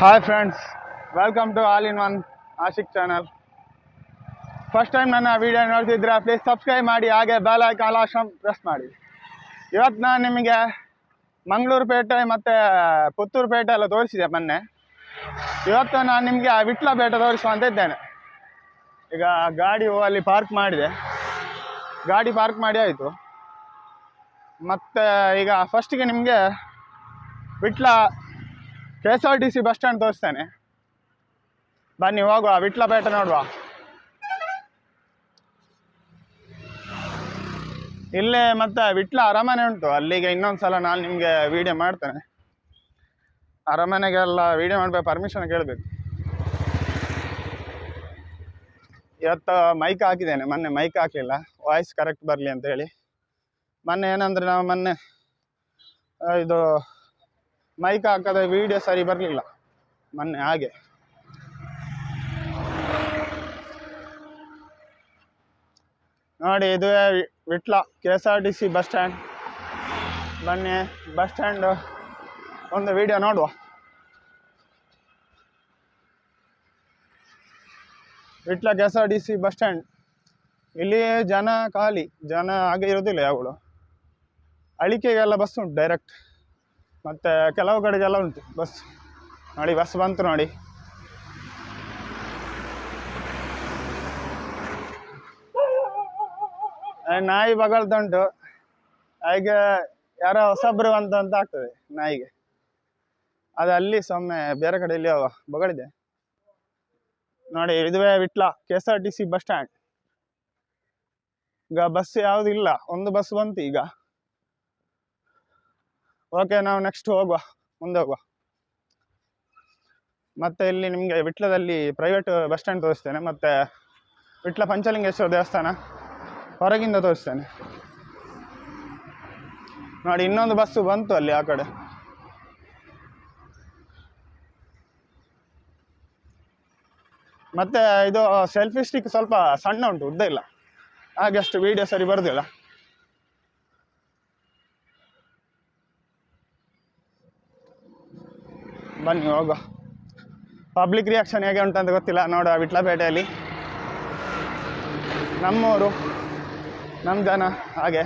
Hi friends welcome to all in one Ashik channel first time ನನ್ನ video ನೋಡ್ತಿದ್ರೆ please subscribe ಮಾಡಿ, ಹಾಗೆ bell icon ashram press ಮಾಡಿ. ಇವತ್ತು ನಾನು ನಿಮಗೆ ಮಂಗಳೂರು ಪೇಟೆ ಮತ್ತು ಪುತ್ತೂರು ಪೇಟೆ ಎಲ್ಲ ತೋರಿಸಿದೆ ಮೊನ್ನೆ. ಇವತ್ತು ನಾನು ನಿಮಗೆ ವಿಟ್ಲ ಪೇಟೆ ತೋರಿಸುವಂತ ಇದ್ದೇನೆ. ಈಗ ಗಾಡಿ ಅಲ್ಲಿ ಪಾರ್ಕ್ ಮಾಡಿದೆ. ಗಾಡಿ ಪಾರ್ಕ್ ಮಾಡಿ ಆಯಿತು. ಮತ್ತು ಈಗ ಫಸ್ಟಿಗೆ ನಿಮಗೆ Vitla K S R T C bus stand ತೋರಿಸ್ತೇನೆ. ಬನ್ನಿ, ಹೋಗುವ, ವಿಟ್ಲಪೇಟೆ ನೋಡುವ. ಇಲ್ಲೇ ಮತ್ತೆ ವಿಟ್ಲ ಅರಮನೆ ಉಂಟು, ಅಲ್ಲಿಗೆ ಇನ್ನೊಂದು ಸಲ ನಾನು ನಿಮಗೆ ವಿಡಿಯೋ ಮಾಡ್ತೇನೆ. ಅರಮನೆಗೆಲ್ಲ ವಿಡಿಯೋ ಮಾಡಬೇಕು ಪರ್ಮಿಷನ್ ಕೇಳಬೇಕು. ಇವತ್ತು ಮೈಕ್ ಹಾಕಿದ್ದೇನೆ, ಮೊನ್ನೆ ಮೈಕ್ ಹಾಕಲಿಲ್ಲ ವಾಯ್ಸ್ ಕರೆಕ್ಟ್ ಬರಲಿ ಅಂತ ಹೇಳಿ. ಮೊನ್ನೆ ಏನಂದರೆ ನಾವು ಮೊನ್ನೆ ಇದು ಮೈಕ್ ಹಾಕದ ವಿಡಿಯೋ ಸರಿ ಬರಲಿಲ್ಲ. ಮೊನ್ನೆ ಹಾಗೆ. ನೋಡಿ ಇದುವೇ Vitla K S R T C bus stand. ಬನ್ನಿ, ಬಸ್ ಸ್ಟ್ಯಾಂಡ್ ಒಂದು ವಿಡಿಯೋ ನೋಡುವ. Vitla K S R T C bus stand. ಇಲ್ಲಿ ಜನ ಖಾಲಿ, ಜನ ಹಾಗೆ ಇರೋದಿಲ್ಲ ಯಾವಳು ಅಳಿಕೆಗೆಲ್ಲ ಬಸ್ ಉಂಟು ಡೈರೆಕ್ಟ್ ಮತ್ತು ಕೆಲವು ಕಡೆಗೆಲ್ಲ ಉಂಟು, ಬಸ್. ನೋಡಿ, ಬಸ್ ಬಂತು ನೋಡಿ. ನಾಯಿ ಬಗಳ್ದುಂಟು. ಹಾಗೆ ಯಾರೋ ಹೊಸಬ್ರು ಅಂತ ಅಂತ ಆಗ್ತದೆ ನಾಯಿಗೆ. ಅದು ಅಲ್ಲಿ ಸೊಮ್ಮೆ ಬೇರೆ ಕಡೆ ಇಲ್ಲಿ ಬಗಳಿದೆ. ನೋಡಿ, ಇದುವೇ Vitla K S R T C bus stand. ಈಗ ಬಸ್ ಯಾವುದು ಇಲ್ಲ, ಒಂದು ಬಸ್ ಬಂತು ಈಗ. ಓಕೆ ನಾವು ನೆಕ್ಸ್ಟ್ ಹೋಗುವ. ಮುಂದೆ ಹೋಗುವ. ಮತ್ತೆ ಇಲ್ಲಿ ನಿಮಗೆ ವಿಟ್ಲದಲ್ಲಿ ಪ್ರೈವೇಟ್ ಬಸ್ ಸ್ಟ್ಯಾಂಡ್ ತೋರಿಸ್ತೇನೆ. ಮತ್ತೆ ವಿಟ್ಲ ಪಂಚಲಿಂಗೇಶ್ವರ ದೇವಸ್ಥಾನ ಹೊರಗಿಂದ ತೋರಿಸ್ತೇನೆ. ನೋಡಿ, ಇನ್ನೊಂದು ಬಸ್ಸು ಬಂತು ಅಲ್ಲಿ ಆ ಕಡೆ. ಮತ್ತೆ ಇದು ಸೆಲ್ಫಿ ಸ್ಟಿಕ್ ಸ್ವಲ್ಪ ಸಣ್ಣ ಉಂಟು, ಉದ್ದ ಇಲ್ಲ. ಹಾಗೆ ಅಷ್ಟು ವಿಡಿಯೋ ಸರಿ ಬರುದಿಲ್ಲ. ಬನ್ನಿ, ಹೋಗುವ. ಪಬ್ಲಿಕ್ ರಿಯಾಕ್ಷನ್ ಹೇಗೆ ಉಂಟಂತ ಗೊತ್ತಿಲ್ಲ, ನೋಡುವ ವಿಟ್ಲಪೇಟೆಯಲ್ಲಿ. ನಮ್ಮೂರು ನಮ್ಮ ಜನ, ಹಾಗೆ.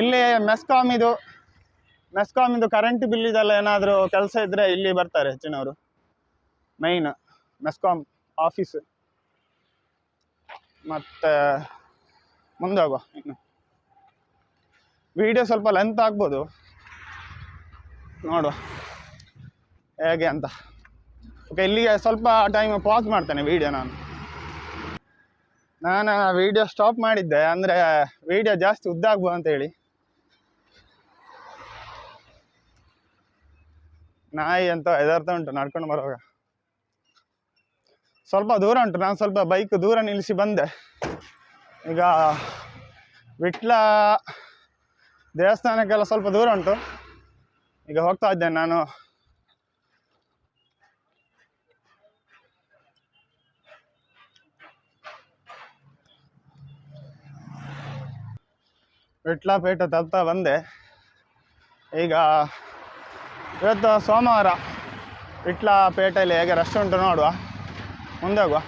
ಇಲ್ಲಿ ಮೆಸ್ಕಾಮ್ ಇದು ಮೆಸ್ಕಾಮ್ ಇದು ಕರೆಂಟ್ ಬಿಲ್ ಇದೆಲ್ಲ ಏನಾದರೂ ಕೆಲಸ ಇದ್ದರೆ ಇಲ್ಲಿ ಬರ್ತಾರೆ ಹೆಚ್ಚಿನವರು. ಮೈನ್ ಮೆಸ್ಕಾಮ್ ಆಫೀಸ್ ಮತ್ತು, ಮುಂದೆ ಹೋಗುವ ಇನ್ನು. ವಿಡಿಯೋ ಸ್ವಲ್ಪ ಲೆಂತ್ ಆಗ್ಬೋದು. ನೋಡುವ. ಹೇಗೆ ಅಂತ. ಓಕೆ ಇಲ್ಲಿಗೆ ಸ್ವಲ್ಪ ಟೈಮ್ ಪಾಸ್ ಮಾಡ್ತೇನೆ ವಿಡಿಯೋ ನಾನು. ನಾನು ವಿಡಿಯೋ ಸ್ಟಾಪ್ ಮಾಡಿದ್ದೆ, ಅಂದರೆ ವಿಡಿಯೋ ಜಾಸ್ತಿ ಉದ್ದ ಅಂತ ಹೇಳಿ. ನಾಯಿ ಅಂತ ಎದರ್ತಾ ಉಂಟು, ನಡ್ಕೊಂಡು ಬರುವಾಗ. ಸ್ವಲ್ಪ ದೂರ ಉಂಟು, ನಾನು ಸ್ವಲ್ಪ ಬೈಕ್ ದೂರ ನಿಲ್ಲಿಸಿ ಬಂದೆ. ಈಗ ವಿಟ್ಲ ದೇವಸ್ಥಾನಕ್ಕೆಲ್ಲ ಸ್ವಲ್ಪ ದೂರ ಉಂಟು. ಈಗ ಹೋಗ್ತಾ ಇದ್ದೇನೆ ನಾನು. ವಿಟ್ಲಪೇಟೆ ತಲುಪ್ತಾ ಬಂದೆ. ಈಗ ಇವತ್ತು ಸೋಮವಾರ ವಿಟ್ಲಾಪೇಟೆಯಲ್ಲಿ ಹೇಗೆ ರಶ್ ಉಂಟು ನೋಡುವ. ಮುಂದೆ ಹೋಗುವ.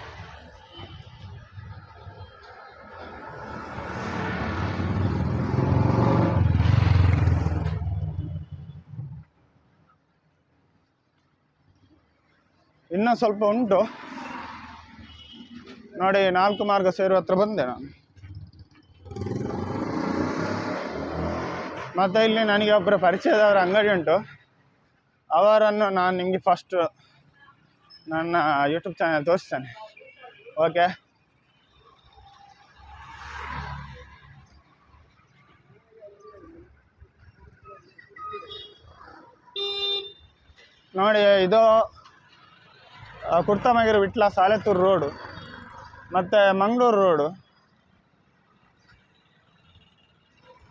ಇನ್ನೂ ಸ್ವಲ್ಪ ಉಂಟು. ನೋಡಿ, ನಾಲ್ಕು ಮಾರ್ಗ ಸೇರುವ ಹತ್ರ ಬಂದೆ ನಾನು. ಮತ್ತು ಇಲ್ಲಿ ನನಗೆ ಒಬ್ಬರು ಪರಿಚಯದವರ ಅಂಗಡಿ ಉಂಟು. ಅವರನ್ನು ನಾನು ನಿಮಗೆ ಫಸ್ಟ್ ನನ್ನ ಯೂಟ್ಯೂಬ್ ಚಾನಲ್ ತೋರಿಸ್ತೇನೆ. ಓಕೆ ನೋಡಿ, ಇದು ಕುರ್ತಮಗಿರಿ ವಿಟ್ಲ ಸಾಲೆತ್ತೂರು ರೋಡು. ಮತ್ತು ಮಂಗಳೂರು ರೋಡು.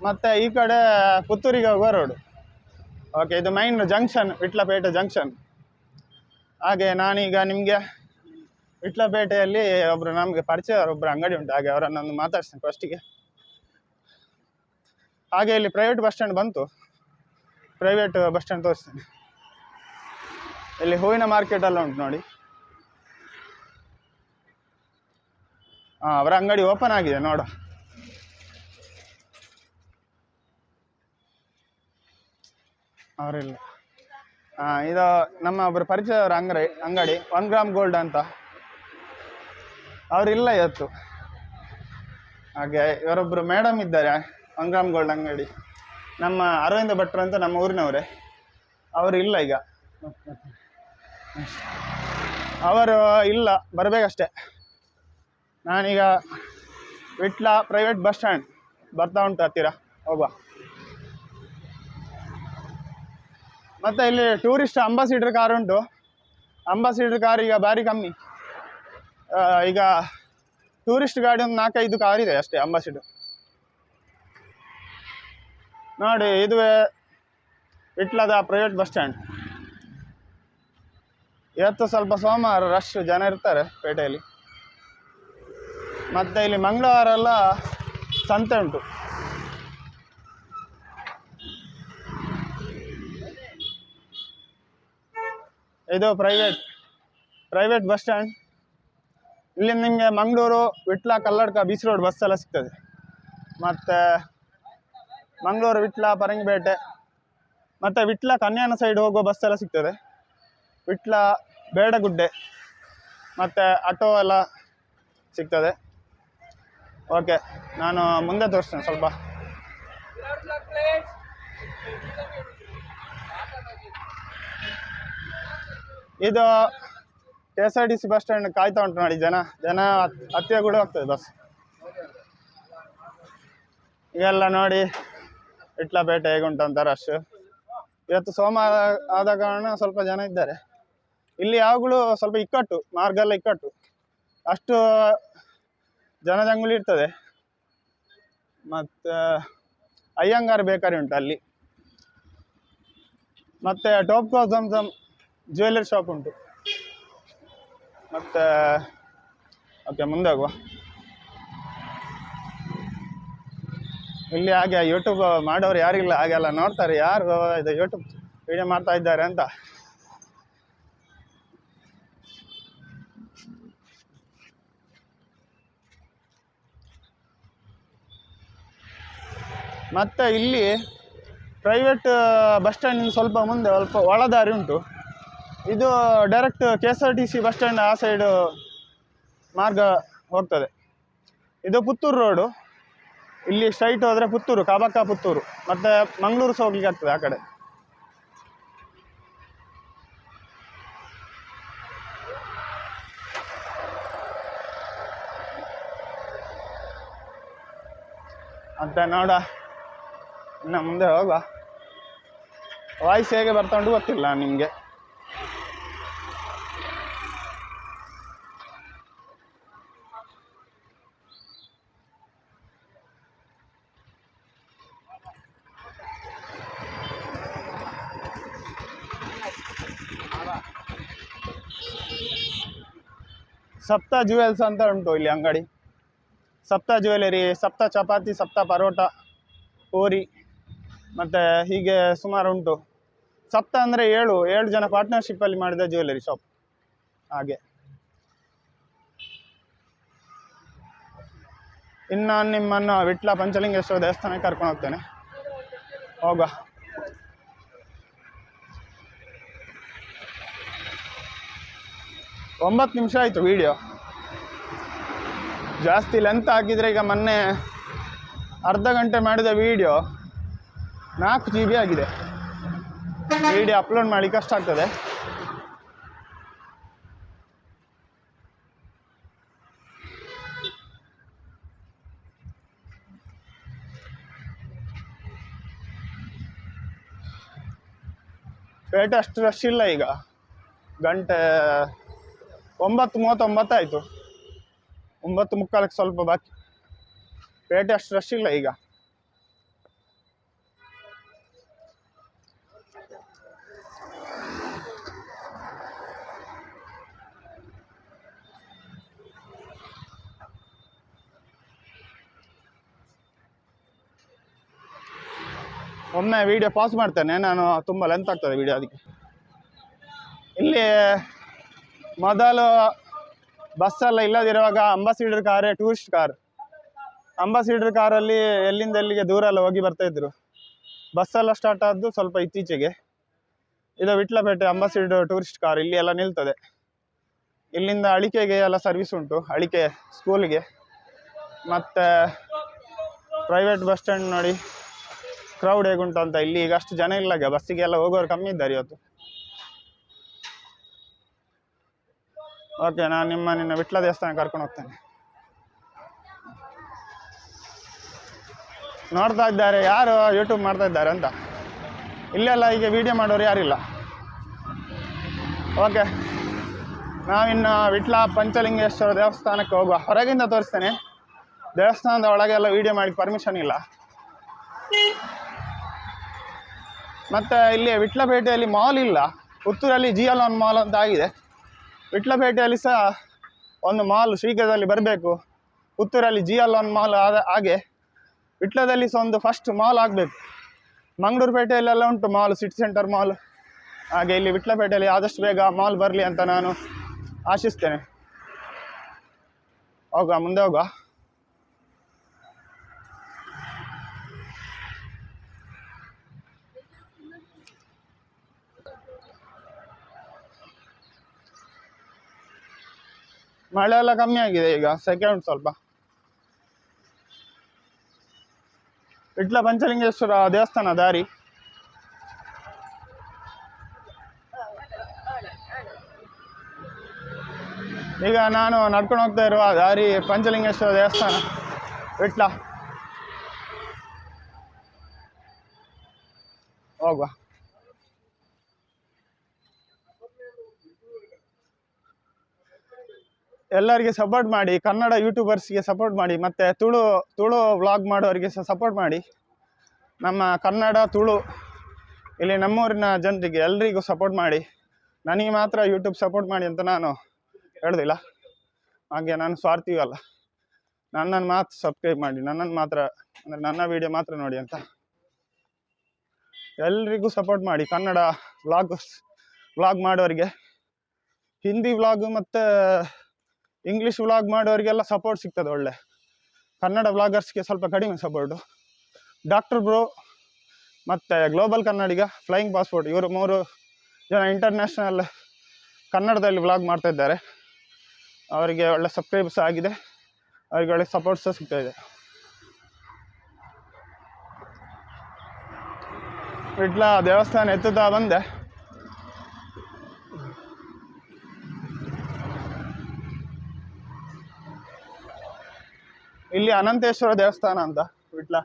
ಮತ್ತು ಈ ಕಡೆ ಪುತ್ತೂರಿಗೆ ಹೋಗುವ ರೋಡು. ಓಕೆ ಇದು ಮೈನ್ ಜಂಕ್ಷನ್ ವಿಟ್ಲಪೇಟೆ ಜಂಕ್ಷನ್ ಹಾಗೆ ನಾನೀಗ ನಿಮಗೆ ವಿಟ್ಲಪೇಟೆಯಲ್ಲಿ ಒಬ್ಬರು ನಮಗೆ ಪರಿಚಯ ಒಬ್ಬರು ಅಂಗಡಿ ಉಂಟು, ಹಾಗೆ ಅವರನ್ನೊಂದು ಮಾತಾಡ್ತೀನಿ ಫಸ್ಟಿಗೆ ಹಾಗೆ ಇಲ್ಲಿ ಪ್ರೈವೇಟ್ ಬಸ್ ಸ್ಟ್ಯಾಂಡ್ ಬಂತು. ಪ್ರೈವೇಟ್ ಬಸ್ ಸ್ಟ್ಯಾಂಡ್ ತೋರಿಸ್ತೀನಿ. ಇಲ್ಲಿ ಹೂವಿನ ಮಾರ್ಕೆಟೆಲ್ಲ ಉಂಟು ನೋಡಿ. ಹಾಂ ಅವರ ಅಂಗಡಿ ಓಪನ್ ಆಗಿದೆ, ನೋಡು. ಅವರಿಲ್ಲ. ಹಾಂ ಇದು ನಮ್ಮ ಒಬ್ಬರು ಪರಿಚಯದವರ ಅಂಗಡಿ ಅಂಗಡಿ ಒನ್ ಗ್ರಾಮ್ ಗೋಲ್ಡ್ ಅಂತ. ಅವರಿಲ್ಲ ಇವತ್ತು. ಹಾಗೆ ಇವರೊಬ್ಬರು ಮೇಡಮ್ ಇದ್ದಾರೆ ಒನ್ ಗ್ರಾಮ್ ಗೋಲ್ಡ್ ಅಂಗಡಿ. ನಮ್ಮ ಅರವಿಂದ ಭಟ್ರು ಅಂತ ನಮ್ಮ ಊರಿನವರೇ. ಅವರು ಇಲ್ಲ ಈಗ. ಅವರು ಇಲ್ಲ, ಬರಬೇಕಷ್ಟೆ. ನಾನೀಗ ವಿಟ್ಲ ಪ್ರೈವೇಟ್ ಬಸ್ ಸ್ಟ್ಯಾಂಡ್ ಬರ್ತಾ ಉಂಟು ಹತ್ತಿರ, ಹೋಗುವ. ಮತ್ತು ಇಲ್ಲಿ ಟೂರಿಸ್ಟ್ ಅಂಬಾಸಿಡರ್ ಕಾರ್ ಉಂಟು. ಅಂಬಾಸಿಡರ್ ಕಾರ್ ಈಗ ಭಾರಿ ಕಮ್ಮಿ. ಈಗ ಟೂರಿಸ್ಟ್ ಗಾಡಿ ಒಂದು ನಾಲ್ಕೈದು ಕಾರ್ ಇದೆ ಅಷ್ಟೇ ಅಂಬಾಸಿಡರ್ ನೋಡಿ, ಇದುವೇ ವಿಟ್ಲದ ಪ್ರೈವೇಟ್ ಬಸ್ ಸ್ಟ್ಯಾಂಡ್ ಇವತ್ತು ಸ್ವಲ್ಪ ಸೋಮವಾರ ರಶ್ ಜನ ಇರ್ತಾರೆ ಪೇಟೆಯಲ್ಲಿ. ಮತ್ತು ಇಲ್ಲಿ ಮಂಗಳವಾರ ಎಲ್ಲ ಸಂತೆ ಉಂಟು. ಇದು ಪ್ರೈವೇಟ್ ಪ್ರೈವೇಟ್ ಬಸ್ ಸ್ಟ್ಯಾಂಡ್ ಇಲ್ಲಿ ನಿಮಗೆ Mangaluru, Vitla, Kalladka, beach road bus ಎಲ್ಲ ಸಿಗ್ತದೆ. ಮತ್ತು ಮಂಗಳೂರು, ವಿಟ್ಲ ಪರಂಗಿಪೇಟೆ ಮತ್ತು ವಿಟ್ಲ, ಕನ್ಯಾನ ಸೈಡ್ ಹೋಗೋ ಬಸ್ ಎಲ್ಲ ಸಿಗ್ತದೆ. ವಿಟ್ಲ, ಬೇಡಗುಡ್ಡೆ, ಮತ್ತು ಆಟೋ ಎಲ್ಲ ಸಿಗ್ತದೆ. ಓಕೆ, ನಾನು ಮುಂದೆ ತೋರಿಸ್ತೇನೆ, ಸ್ವಲ್ಪ. ಇದು K S R T C bus stand ಕಾಯ್ತಾ ಉಂಟು ನೋಡಿ ಜನ ಜನ ಹತ್- ಹತ್ತಿರ ಕೂಡ ಹೋಗ್ತದೆ ಬಸ್. ಇವೆಲ್ಲ ನೋಡಿ ಇಟ್ಲಪೇಟೆ ಹೇಗುಂಟು ಅಂತ ರಶ್ ಇವತ್ತು ಸೋಮವಾರ ಆದ ಕಾರಣ ಸ್ವಲ್ಪ ಜನ ಇದ್ದಾರೆ. ಇಲ್ಲಿ ಯಾವಾಗಲೂ ಸ್ವಲ್ಪ ಇಕ್ಕಟ್ಟು ಮಾರ್ಗ ಎಲ್ಲ ಇಕ್ಕಟ್ಟು. ಅಷ್ಟು ಜನಜಂಗುಳಿ ಇರ್ತದೆ. ಮತ್ತು, ಅಯ್ಯಂಗಾರ್ ಬೇಕರಿ ಉಂಟು ಅಲ್ಲಿ. ಮತ್ತು ಟೋಪ್ಕೋ ಜಮ್ ಜ್ಯುವೆಲ್ಲರಿ ಶಾಪ್ ಉಂಟು. ಮತ್ತು ಓಕೆ ಮುಂದೆ ಹೋಗುವ ಇಲ್ಲಿ ಹಾಗೆ ಯೂಟ್ಯೂಬ್ ಮಾಡೋರು ಯಾರಿಲ್ಲ, ಹಾಗೆಲ್ಲ ನೋಡ್ತಾರೆ. ಯಾರು ಇದು ಯೂಟ್ಯೂಬ್ ವೀಡಿಯೋ ಮಾಡ್ತಾ ಇದ್ದಾರೆ ಅಂತ. ಮತ್ತು ಇಲ್ಲಿ ಪ್ರೈವೇಟ್ ಬಸ್ ಸ್ಟ್ಯಾಂಡಿಂದ ಸ್ವಲ್ಪ ಮುಂದೆ ಸ್ವಲ್ಪ ಒಳದಾರಿ ಉಂಟು. ಇದು direct K S R T C bus stand ಆ ಸೈಡು ಮಾರ್ಗ ಹೋಗ್ತದೆ. ಇದು ಪುತ್ತೂರು ರೋಡು ಇಲ್ಲಿ ಸ್ಟ್ರೈಟ್ ಹೋದರೆ ಪುತ್ತೂರು ಕಾಬಕ್ಕ ಪುತ್ತೂರು. ಮತ್ತು ಮಂಗಳೂರು ಸಹ ಹೋಗ್ಲಿಕ್ಕೆ ಆಗ್ತದೆ ಆ ಕಡೆ. ಅಂತ ನೋಡ. ಇನ್ನು ಮುಂದೆ ಹೋಗುವ ವಾಯ್ಸ್ ಹೇಗೆ ಬರ್ತಾ ಉಂಟು ಗೊತ್ತಿಲ್ಲ ನಿಮಗೆ. ಸಪ್ತ ಜುವೆಲ್ಸ್ ಅಂತ ಉಂಟು ಇಲ್ಲಿ ಅಂಗಡಿ. ಸಪ್ತ ಜ್ಯುವೆಲರಿ, ಸಪ್ತ ಚಪಾತಿ, ಸಪ್ತ ಪರೋಟ, ಪೂರಿ. ಮತ್ತು ಹೀಗೆ ಸುಮಾರು ಉಂಟು. ಸಪ್ತ ಅಂದರೆ ಏಳು ಏಳು ಜನ ಪಾರ್ಟ್ನರ್ಶಿಪ್ಪಲ್ಲಿ ಮಾಡಿದ ಜ್ಯುವೆಲರಿ ಶಾಪ್ ಹಾಗೆ. ಇನ್ನು ನಾನು ನಿಮ್ಮನ್ನು ವಿಟ್ಲ ಪಂಚಲಿಂಗೇಶ್ವರ ದೇವಸ್ಥಾನಕ್ಕೆ ಕರ್ಕೊಂಡು ಹೋಗ್ತೇನೆ. ಹೋಗುವ. ಒಂಬತ್ತು ನಿಮಿಷ ಆಯಿತು ವಿಡಿಯೋ ಜಾಸ್ತಿ ಲೆಂತ್ ಹಾಕಿದರೆ ಈಗ ಮೊನ್ನೆ ಅರ್ಧ ಗಂಟೆ ಮಾಡಿದ ವಿಡಿಯೋ ನಾಲ್ಕು ಜಿ ಬಿ ಆಗಿದೆ. ವಿಡಿಯೋ ಅಪ್ಲೋಡ್ ಮಾಡಿ ಕಷ್ಟ ಆಗ್ತದೆ. ಪೇಟೆ ಅಷ್ಟು ರಶ್ ಇಲ್ಲ ಈಗ. ಗಂಟೆ ಒಂಬತ್ತು ಮೂವತ್ತೊಂಬತ್ತು ಆಯಿತು. ಒಂಬತ್ತು ಮುಕ್ಕಾಲಕ್ಕೆ ಸ್ವಲ್ಪ ಬಾಕಿ. ಪೇಟೆ ಅಷ್ಟು ರಶ್ ಇಲ್ಲ ಈಗ. ಒಮ್ಮೆ ವಿಡಿಯೋ ಪಾಸ್ ಮಾಡ್ತೇನೆ. ನಾನು ತುಂಬ ಲೆಂತ್ ಆಗ್ತದೆ ವಿಡಿಯೋ ಅದಕ್ಕೆ ಇಲ್ಲಿ ಮೊದಲು ಬಸ್ಸೆಲ್ಲ ಇಲ್ಲದಿರುವಾಗ ಅಂಬಾಸಿಡರ್ ಕಾರೇ ಟೂರಿಸ್ಟ್ ಕಾರ್ ಅಂಬಾಸಿಡರ್ ಕಾರಲ್ಲಿ ಎಲ್ಲಿಂದ ಎಲ್ಲಿಗೆ ದೂರ ಎಲ್ಲ ಹೋಗಿ ಬರ್ತಾ ಇದ್ರು. ಬಸ್ಸೆಲ್ಲ ಸ್ಟಾರ್ಟ್ ಆದ್ದು ಸ್ವಲ್ಪ ಇತ್ತೀಚೆಗೆ. ಇದು ವಿಟ್ಲಪೇಟೆ ಅಂಬಾಸಿಡರ್ ಟೂರಿಸ್ಟ್ ಕಾರ್ ಇಲ್ಲಿ ಎಲ್ಲ ನಿಲ್ತದೆ. ಇಲ್ಲಿಂದ ಅಳಿಕೆಗೆ ಎಲ್ಲ ಸರ್ವಿಸ್ ಉಂಟು ಅಳಿಕೆ ಸ್ಕೂಲಿಗೆ ಮತ್ತು ಪ್ರೈವೇಟ್ ಬಸ್ ಸ್ಟ್ಯಾಂಡ್ ನೋಡಿ. ಕ್ರೌಡ್ ಹೇಗುಂಟು ಅಂತ ಇಲ್ಲಿ ಈಗ ಅಷ್ಟು ಜನ ಇಲ್ಲ ಬಸ್ಸಿಗೆ ಎಲ್ಲ ಹೋಗೋರು ಕಮ್ಮಿ ಇದ್ದಾರೆ ಇವತ್ತು. ಓಕೆ ನಾನು ನಿಮ್ಮ, ನಿನ್ನ ವಿಟ್ಲ ದೇವಸ್ಥಾನ ಕರ್ಕೊಂಡು ಹೋಗ್ತೇನೆ. ನೋಡ್ತಾ ಇದ್ದಾರೆ, ಯಾರು ಯೂಟ್ಯೂಬ್ ಮಾಡ್ತಾ ಇದ್ದಾರೆ ಅಂತ. ಇಲ್ಲೆಲ್ಲ ಈಗ ವಿಡಿಯೋ ಮಾಡೋರು ಯಾರಿಲ್ಲ. ಓಕೆ ನಾವಿನ್ನು ವಿಟ್ಲ ಪಂಚಲಿಂಗೇಶ್ವರ ದೇವಸ್ಥಾನಕ್ಕೆ ಹೋಗುವ. ಹೊರಗಿಂದ ತೋರಿಸ್ತೇನೆ. ದೇವಸ್ಥಾನದ ಒಳಗೆಲ್ಲ ವಿಡಿಯೋ ಮಾಡಿ ಪರ್ಮಿಷನ್ ಇಲ್ಲ. ಮತ್ತು ಇಲ್ಲಿ ವಿಟ್ಲಪೇಟೆಯಲ್ಲಿ ಮಾಲ್ ಇಲ್ಲ. ಪುತ್ತೂರಲ್ಲಿ ಒನ್ ಮಾಲ್ ಅಂತ ಆಗಿದೆ. ವಿಟ್ಲಪೇಟೆಯಲ್ಲಿ ಸಹ ಒಂದು ಮಾಲ್ ಶೀಘ್ರದಲ್ಲಿ ಬರಬೇಕು. ಪುತ್ತೂರಲ್ಲಿ ಜಿಯಲ್ ಒನ್ ಮಾಲ್ ಆದ ಹಾಗೆ ವಿಟ್ಲದಲ್ಲಿ ಸಹ ಒಂದು ಫಸ್ಟ್ ಮಾಲ್ ಆಗಬೇಕು. ಮಂಗಳೂರು ಪೇಟೆಯಲ್ಲೆಲ್ಲ ಉಂಟು ಮಾಲ್ ಸಿಟಿ ಸೆಂಟರ್ ಮಾಲ್ ಹಾಗೆ ಇಲ್ಲಿ ವಿಟ್ಲಪೇಟೆಯಲ್ಲಿ ಆದಷ್ಟು ಬೇಗ ಮಾಲ್ ಬರಲಿ ಅಂತ ನಾನು ಆಶಿಸ್ತೇನೆ. ಹೋಗ ಮುಂದೆ ಹೋಗುವ. ಮಳೆ ಎಲ್ಲ ಕಮ್ಮಿ ಆಗಿದೆ ಈಗ ಸೆಕೆ ಉಂಟು ಸ್ವಲ್ಪ. ವಿಟ್ಲ ಪಂಚಲಿಂಗೇಶ್ವರ ದೇವಸ್ಥಾನ ದಾರಿ. ಈಗ ನಾನು ನಡ್ಕೊಂಡು ಹೋಗ್ತಾ ಇರುವ ದಾರಿ ಪಂಚಲಿಂಗೇಶ್ವರ ದೇವಸ್ಥಾನ ವಿಟ್ಲ ಹೋಗುವ. ಎಲ್ಲರಿಗೆ ಸಪೋರ್ಟ್ ಮಾಡಿ, ಕನ್ನಡ ಯೂಟ್ಯೂಬರ್ಸ್ಗೆ ಸಪೋರ್ಟ್ ಮಾಡಿ, ಮತ್ತು ತುಳು ತುಳು ವ್ಲಾಗ್ ಮಾಡೋರಿಗೆ ಸಹ ಸಪೋರ್ಟ್ ಮಾಡಿ. ನಮ್ಮ ಕನ್ನಡ, ತುಳು ಇಲ್ಲಿ ನಮ್ಮೂರಿನ ಜನರಿಗೆ ಎಲ್ರಿಗೂ ಸಪೋರ್ಟ್ ಮಾಡಿ. ನನಗೆ ಮಾತ್ರ ಯೂಟ್ಯೂಬ್ ಸಪೋರ್ಟ್ ಮಾಡಿ ಅಂತ ನಾನು ಹೇಳೋದಿಲ್ಲ. ಹಾಗೆ ನಾನು ಸ್ವಾರ್ಥಿಯೂ ಅಲ್ಲ. ನನ್ನನ್ನು ಮಾತ್ರ ಸಬ್ಸ್ಕ್ರೈಬ್ ಮಾಡಿ, ನನ್ನನ್ನು ಮಾತ್ರ, ಅಂದರೆ ನನ್ನ ವಿಡಿಯೋ ಮಾತ್ರ ನೋಡಿ ಅಂತ. ಎಲ್ರಿಗೂ ಸಪೋರ್ಟ್ ಮಾಡಿ, ಕನ್ನಡ ವ್ಲಾಗ್ ವ್ಲಾಗ್ ಮಾಡೋರಿಗೆ. ಹಿಂದಿ ವ್ಲಾಗು ಮತ್ತು ಇಂಗ್ಲೀಷ್ ವ್ಲಾಗ್ ಮಾಡೋರಿಗೆಲ್ಲ ಸಪೋರ್ಟ್ ಸಿಗ್ತದೆ ಒಳ್ಳೆ. ಕನ್ನಡ ವ್ಲಾಗರ್ಸ್ಗೆ ಸ್ವಲ್ಪ ಕಡಿಮೆ ಸಪೋರ್ಟು ಡಾಕ್ಟರ್ ಬ್ರೋ ಮತ್ತು ಗ್ಲೋಬಲ್ ಕನ್ನಡಿಗ ಫ್ಲೈಯಿಂಗ್ ಪಾಸ್ಪೋರ್ಟ್ ಇವರು ಮೂರು ಜನ ಇಂಟರ್ನ್ಯಾಷನಲ್ ಕನ್ನಡದಲ್ಲಿ ವ್ಲಾಗ್ ಮಾಡ್ತಾ ಇದ್ದಾರೆ. ಅವರಿಗೆ ಒಳ್ಳೆ ಸಬ್ಸ್ಕ್ರೈಬ್ಸ್ ಆಗಿದೆ. ಅವರಿಗೆ ಒಳ್ಳೆ ಸಪೋರ್ಟ್ ಸಹ ಸಿಗ್ತಾ ಇದೆ. ವಿಟ್ಲ ದೇವಸ್ಥಾನ ಎತ್ತುತ್ತಾ ಬಂದೆ. ಇಲ್ಲಿ ಅನಂತೇಶ್ವರ ದೇವಸ್ಥಾನ ಅಂತ ವಿಟ್ಲ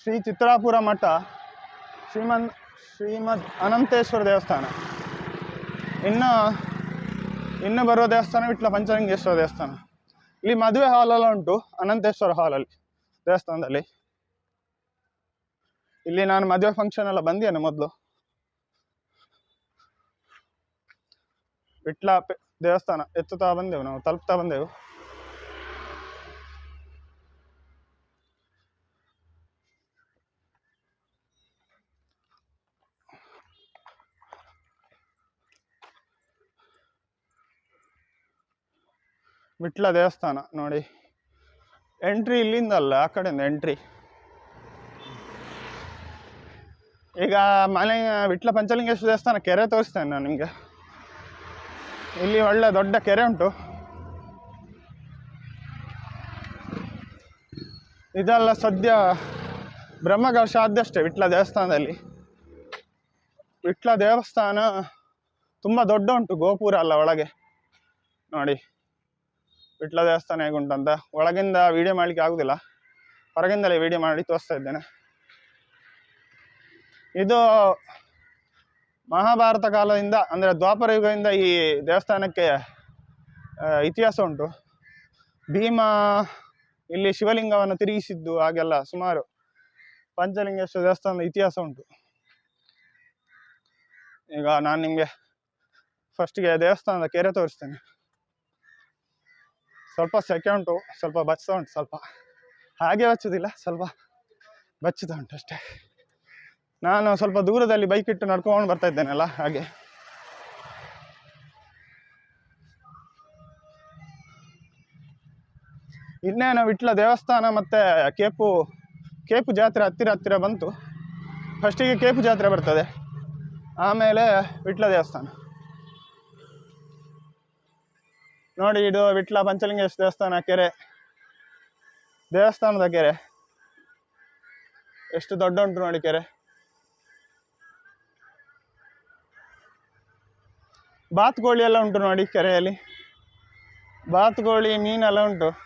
ಶ್ರೀ ಚಿತ್ರಾಪುರ ಮಠ, ಶ್ರೀಮನ್, ಶ್ರೀಮದ್ ಅನಂತೇಶ್ವರ ದೇವಸ್ಥಾನ. ಇನ್ನು ಇನ್ನು ಬರುವ ದೇವಸ್ಥಾನ ವಿಟ್ಲ ಪಂಚಲಿಂಗೇಶ್ವರ ದೇವಸ್ಥಾನ. ಇಲ್ಲಿ ಮದುವೆ ಹಾಲೆಲ್ಲ ಉಂಟು, ಅನಂತೇಶ್ವರ ಹಾಲಲ್ಲಿ, ದೇವಸ್ಥಾನದಲ್ಲಿ. ಇಲ್ಲಿ ನಾನು ಮದುವೆ ಫಂಕ್ಷನ್ ಎಲ್ಲ ಬಂದಿದ್ದೇನೆ ಮೊದಲು. ವಿಟ್ಲ ದೇವಸ್ಥಾನ ಎತ್ತುತ್ತಾ ಬಂದೆವು ನಾವು, ತಲುಪ್ತಾ ಬಂದೆವು. ವಿಟ್ಲ ದೇವಸ್ಥಾನ ನೋಡಿ. ಎಂಟ್ರಿ ಇಲ್ಲಿಂದ ಅಲ್ಲ, ಆ ಕಡೆಯಿಂದ ಎಂಟ್ರಿ ಈಗ ಮನೆ ವಿಟ್ಲ ಪಂಚಲಿಂಗೇಶ್ವರ ದೇವಸ್ಥಾನ ಕೆರೆ ತೋರಿಸ್ತೇನೆ ನಾನು ನಿಮಗೆ. ಇಲ್ಲಿ ಒಳ್ಳೆ ದೊಡ್ಡ ಕೆರೆ ಉಂಟು. ಇದೆಲ್ಲ ಸದ್ಯ ಬ್ರಹ್ಮಘರ್ಷ ಆದ್ಯಷ್ಟೇ ವಿಟ್ಲ ದೇವಸ್ಥಾನದಲ್ಲಿ. ವಿಟ್ಲ ದೇವಸ್ಥಾನ ತುಂಬ ದೊಡ್ಡ ಉಂಟು, ಗೋಪುರ ಅಲ್ಲ ಒಳಗೆ. ನೋಡಿ, ವಿಟ್ಲ ದೇವಸ್ಥಾನ ಹೇಗುಂಟಂತ ಒಳಗಿಂದ ವಿಡಿಯೋ ಮಾಡಲಿಕ್ಕೆ ಆಗುದಿಲ್ಲ. ಹೊರಗಿಂದಲೇ ವಿಡಿಯೋ ಮಾಡಿ ತೋರಿಸ್ತಾ ಇದ್ದೇನೆ. ಇದು ಮಹಾಭಾರತ ಕಾಲದಿಂದ, ಅಂದರೆ ದ್ವಾಪರ ಯುಗದಿಂದ ಈ ದೇವಸ್ಥಾನಕ್ಕೆ ಇತಿಹಾಸ ಉಂಟು. ಭೀಮ ಇಲ್ಲಿ ಶಿವಲಿಂಗವನ್ನು ತಿರುಗಿಸಿದ್ದು ಹಾಗೆಲ್ಲ ಸುಮಾರು ಪಂಚಲಿಂಗೇಶ್ವರ ದೇವಸ್ಥಾನದ ಇತಿಹಾಸ ಉಂಟು. ಈಗ ನಾನು ನಿಮಗೆ ಫಸ್ಟಿಗೆ ದೇವಸ್ಥಾನದ ಕೆರೆ ತೋರಿಸ್ತೇನೆ. ಸ್ವಲ್ಪ ಸೆಕೆ ಉಂಟು, ಸ್ವಲ್ಪ ಬಚ್ಚ ಉಂಟು ಸ್ವಲ್ಪ. ಹಾಗೆ ಬಚ್ಚೋದಿಲ್ಲ, ಸ್ವಲ್ಪ ಬಚ್ಚುತ್ತಾ ಉಂಟು ಅಷ್ಟೇ. ನಾನು ಸ್ವಲ್ಪ ದೂರದಲ್ಲಿ ಬೈಕ್ ಇಟ್ಟು ನಡ್ಕೊಂಡು ಬರ್ತಾ ಇದ್ದೇನಲ್ಲ, ಹಾಗೆ. ಇನ್ನೇನು ವಿಟ್ಲ ದೇವಸ್ಥಾನ ಮತ್ತು ಕೇಪು ಕೇಪು ಜಾತ್ರೆ ಹತ್ತಿರ ಹತ್ತಿರ ಬಂತು. ಫಸ್ಟಿಗೆ ಕೇಪು ಜಾತ್ರೆ ಬರ್ತದೆ. ಆಮೇಲೆ ವಿಟ್ಲ ದೇವಸ್ಥಾನ. ನೋಡಿ ಇದು ವಿಟ್ಲ ಪಂಚಲಿಂಗೇಶ್ವರ ದೇವಸ್ಥಾನ ಕೆರೆ. ದೇವಸ್ಥಾನದ ಕೆರೆ. ಎಷ್ಟು ದೊಡ್ಡ ಉಂಟು ನೋಡಿ ಕೆರೆ. ಬಾತುಕೋಳಿ ಎಲ್ಲ ಉಂಟು ನೋಡಿ ಕೆರೆಯಲ್ಲಿ. ಬಾತುಕೋಳಿ ಮೀನೆಲ್ಲ ಉಂಟು.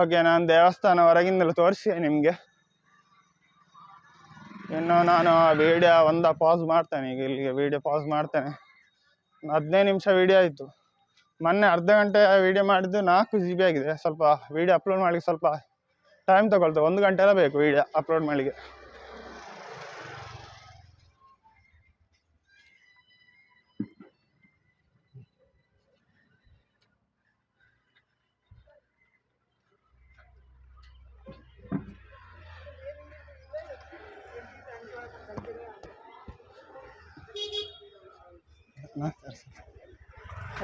ಓಕೆ, ನಾನು ದೇವಸ್ಥಾನ ಹೊರಗಿಂದಲೂ ತೋರಿಸಿ ನಿಮಗೆ. ಇನ್ನು ನಾನು ವಿಡಿಯೋ ಒಂದ ಪಾಸ್ ಮಾಡ್ತೇನೆ ಈಗ, ಇಲ್ಲಿಗೆ ವಿಡಿಯೋ ಪಾಸ್ ಮಾಡ್ತೇನೆ. ಹದಿನೈದು ನಿಮಿಷ ವಿಡಿಯೋ ಆಯಿತು. ಮೊನ್ನೆ ಅರ್ಧ ಗಂಟೆ ವಿಡಿಯೋ ಮಾಡಿದ್ದು ನಾಲ್ಕು ಜಿ ಆಗಿದೆ. ಸ್ವಲ್ಪ ವಿಡಿಯೋ ಅಪ್ಲೋಡ್ ಮಾಡಲಿಕ್ಕೆ ಸ್ವಲ್ಪ ಟೈಮ್ ತಗೊಳ್ತೇವೆ. ಒಂದು ಗಂಟೆ ಎಲ್ಲ ಬೇಕು ವಿಡಿಯೋ ಅಪ್ಲೋಡ್ ಮಾಡಲಿಕ್ಕೆ.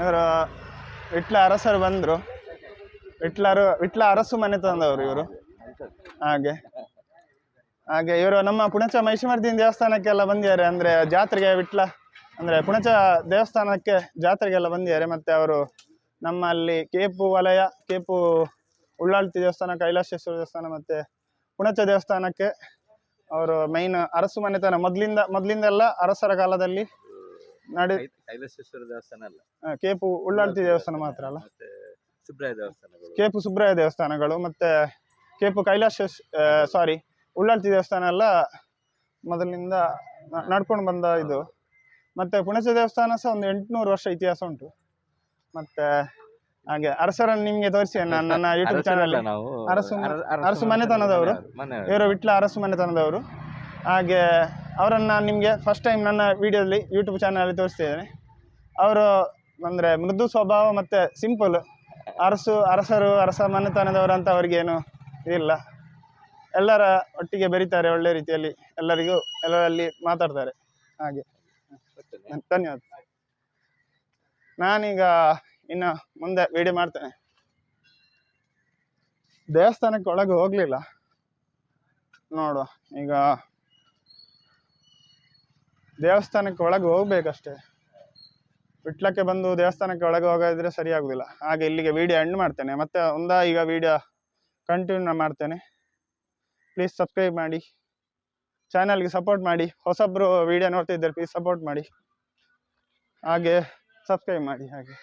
ಇವರು ವಿಟ್ಲ ಅರಸರು ಬಂದರು. ವಿಟ್ಲರು, ವಿಟ್ಲ ಅರಸು ಮನೆ ತಂದವರು ಇವರು. ಹಾಗೆ. ಹಾಗೆ ಇವರು ನಮ್ಮ ಪುಣಚ ಮಹಿಷಮರ್ದಿನ ದೇವಸ್ಥಾನಕ್ಕೆಲ್ಲ ಬಂದಿದ್ದಾರೆ. ಅಂದರೆ ಜಾತ್ರೆಗೆ ವಿಟ್ಲ, ಅಂದರೆ ಪುಣಚ ದೇವಸ್ಥಾನಕ್ಕೆ ಜಾತ್ರೆಗೆಲ್ಲ ಬಂದಿದ್ದಾರೆ. ಮತ್ತು ಅವರು ನಮ್ಮಲ್ಲಿ ಕೇಪು ವಲಯ, ಕೇಪು ಉಳ್ಳಾಳ್ತಿ ದೇವಸ್ಥಾನ, ಕೈಲಾಸೇಶ್ವರ ದೇವಸ್ಥಾನ, ಮತ್ತು ಪುಣಚ ದೇವಸ್ಥಾನಕ್ಕೆ ಅವರು ಮೈನ್ ಅರಸು ಮನೆತನ ಮೊದಲಿಂದ, ಮೊದಲಿಂದೆಲ್ಲ ಅರಸರ ಕಾಲದಲ್ಲಿ ನಡೆ ಕೈಲಾಸೇಶ್ವರ ದೇವಸ್ಥಾನ ಅಲ್ಲ. ಕೇಪು ಉಳ್ಳಾಳ್ತಿ ದೇವಸ್ಥಾನ ಮಾತ್ರ ಅಲ್ಲ? ಮತ್ತೆ ಸುಬ್ರಾಯ ದೇವಸ್ಥಾನಗಳು. ಕೇಪು ಸುಬ್ರಾಯ ದೇವಸ್ಥಾನಗಳು ಮತ್ತೆ ಕೇಪು ಕೈಲಾಸ ಸಾರಿ ಉಳ್ಳಾಳ್ತಿ ದೇವಸ್ಥಾನ ಎಲ್ಲ ಮೊದಲಿನಿಂದ ನಡ್ಕೊಂಡು ಬಂದ ಇದು. ಮತ್ತೆ ಪುಣಚ ದೇವಸ್ಥಾನ ಸಹ ಒಂದು ಎಂಟುನೂರು ವರ್ಷ ಇತಿಹಾಸ ಉಂಟು. ಮತ್ತೆ ಹಾಗೆ ಅರಸರನ್ನು ನಿಮ್ಗೆ ತೋರಿಸಿ ನಾನು ನನ್ನ ಯೂಟ್ಯೂಬ್ ಚಾನಲ್ ಅರಸು ಅರ- ಅರಸು ಮನೆತನದವರು. ಇವರು ವಿಟ್ಲ ಅರಸು ಮನೆತನದವರು. ಹಾಗೆ ಅವರನ್ನು ನಾನು ನಿಮಗೆ ಫಸ್ಟ್ ಟೈಮ್ ನನ್ನ ವೀಡಿಯೋದಲ್ಲಿ ಯೂಟ್ಯೂಬ್ ಚಾನಲಲ್ಲಿ ತೋರಿಸ್ತಿದ್ದೇನೆ. ಅವರು ಅಂದರೆ ಮೃದು ಸ್ವಭಾವ ಮತ್ತು ಸಿಂಪಲ್ ಅರಸು, ಅರಸರು, ಅರಸ ಮನೆತನದವರು ಅಂತ ಅವರಿಗೇನು ಇದಿಲ್ಲ ಎಲ್ಲರ ಒಟ್ಟಿಗೆ ಬೆರೀತಾರೆ ಒಳ್ಳೆ ರೀತಿಯಲ್ಲಿ, ಎಲ್ಲರಿಗೂ, ಎಲ್ಲರಲ್ಲಿ ಮಾತಾಡ್ತಾರೆ. ಹಾಗೆ? ಧನ್ಯವಾದ. ನಾನೀಗ ಇನ್ನು ಮುಂದೆ ವಿಡಿಯೋ ಮಾಡ್ತೇನೆ. ದೇವಸ್ಥಾನಕ್ಕೆ ಒಳಗೆ ಹೋಗಲಿಲ್ಲ. ನೋಡುವ, ಈಗ ದೇವಸ್ಥಾನಕ್ಕೆ ಒಳಗೆ ಹೋಗ್ಬೇಕಷ್ಟೇ. ಬಿಟ್ಲಕ್ಕೆ ಬಂದು ದೇವಸ್ಥಾನಕ್ಕೆ ಒಳಗೆ ಹೋಗೋದಿದ್ರೆ ಸರಿ ಹಾಗೆ ಇಲ್ಲಿಗೆ ವಿಡಿಯೋ ಎಂಡ್ ಮಾಡ್ತೇನೆ. ಮತ್ತೆ ಒಂದ ಈಗ ವಿಡಿಯೋ ಕಂಟಿನ್ಯೂ ಮಾಡ್ತೇನೆ. ಪ್ಲೀಸ್ ಸಬ್ಸ್ಕ್ರೈಬ್ ಮಾಡಿ. ಚಾನಲ್ಗೆ ಸಪೋರ್ಟ್ ಮಾಡಿ. ಹೊಸಬ್ರು ವಿಡಿಯೋ ನೋಡ್ತಿದ್ದಾರೆ ಪ್ಲೀಸ್ ಸಪೋರ್ಟ್ ಮಾಡಿ. ಹಾಗೆ ಸಬ್ಸ್ಕ್ರೈಬ್ ಮಾಡಿ ಹಾಗೆ.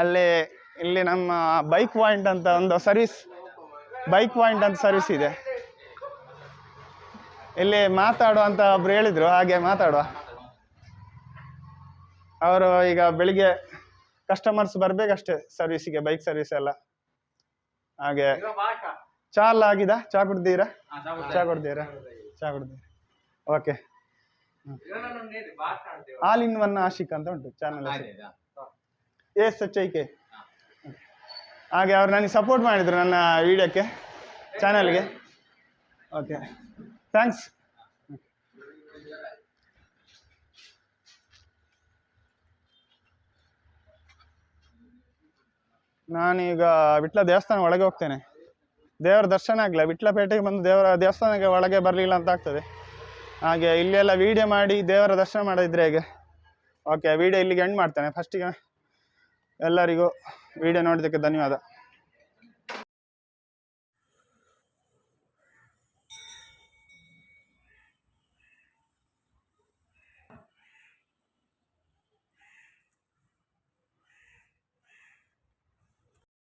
ಅಲ್ಲೇ ಇಲ್ಲಿ ನಮ್ಮ ಬೈಕ್ ಪಾಯಿಂಟ್ ಅಂತ ಒಂದು ಸರ್ವಿಸ್ ಬೈಕ್ ಪಾಯಿಂಟ್ ಅಂತ ಸರ್ವಿಸ್ ಇದೆ. ಇಲ್ಲಿ ಮಾತಾಡುವ ಅಂತ ಒಬ್ರು ಹೇಳಿದ್ರು, ಹಾಗೆ ಮಾತಾಡುವ. ಅವರು ಈಗ ಬೆಳಿಗ್ಗೆ ಕಸ್ಟಮರ್ಸ್ ಬರ್ಬೇಕಷ್ಟೇ ಸರ್ವಿಸಿಗೆ ಬೈಕ್ ಸರ್ವಿಸ್ ಎಲ್ಲ. ಹಾಗೆ ಚಾ ಎಲ್ಲ ಆಗಿದ? ಚಾ ಕುಡ್ದೀರಾ ಚಾ ಕುಡ್ದೀರಾ ಚಾ ಕುಡ್ದೀರಾ okay all in one Ashik ಅಂತ ಉಂಟು channel S H I K ಹಾಗೆ ಅವ್ರು ನನಗೆ ಸಪೋರ್ಟ್ ಮಾಡಿದ್ರು ನನ್ನ ವಿಡಿಯೋಕ್ಕೆ ಚಾನಲ್ಗೆ ಓಕೆ ಥ್ಯಾಂಕ್ಸ್ ನಾನೀಗ ವಿಟ್ಲ ದೇವಸ್ಥಾನ ಒಳಗೆ ಹೋಗ್ತೇನೆ. ದೇವರ ದರ್ಶನ ಆಗಲಿಲ್ಲ. ವಿಟ್ಲಪೇಟೆಗೆ ಬಂದು ದೇವರ ದೇವಸ್ಥಾನಕ್ಕೆ ಒಳಗೆ ಬರಲಿಲ್ಲ ಅಂತ ಆಗ್ತದೆ. ಹಾಗೆ ಇಲ್ಲೆಲ್ಲ ವೀಡಿಯೋ ಮಾಡಿ ದೇವರ ದರ್ಶನ ಮಾಡಿದ್ರೆ ಹೇಗೆ? ಓಕೆ ವೀಡಿಯೋ ಇಲ್ಲಿಗೆ ಎಂಡ್ ಮಾಡ್ತೇನೆ. ಫಸ್ಟಿಗೆ ಎಲ್ಲರಿಗೂ ವಿಡಿಯೋ ನೋಡಿದ್ದಕ್ಕೆ ಧನ್ಯವಾದ.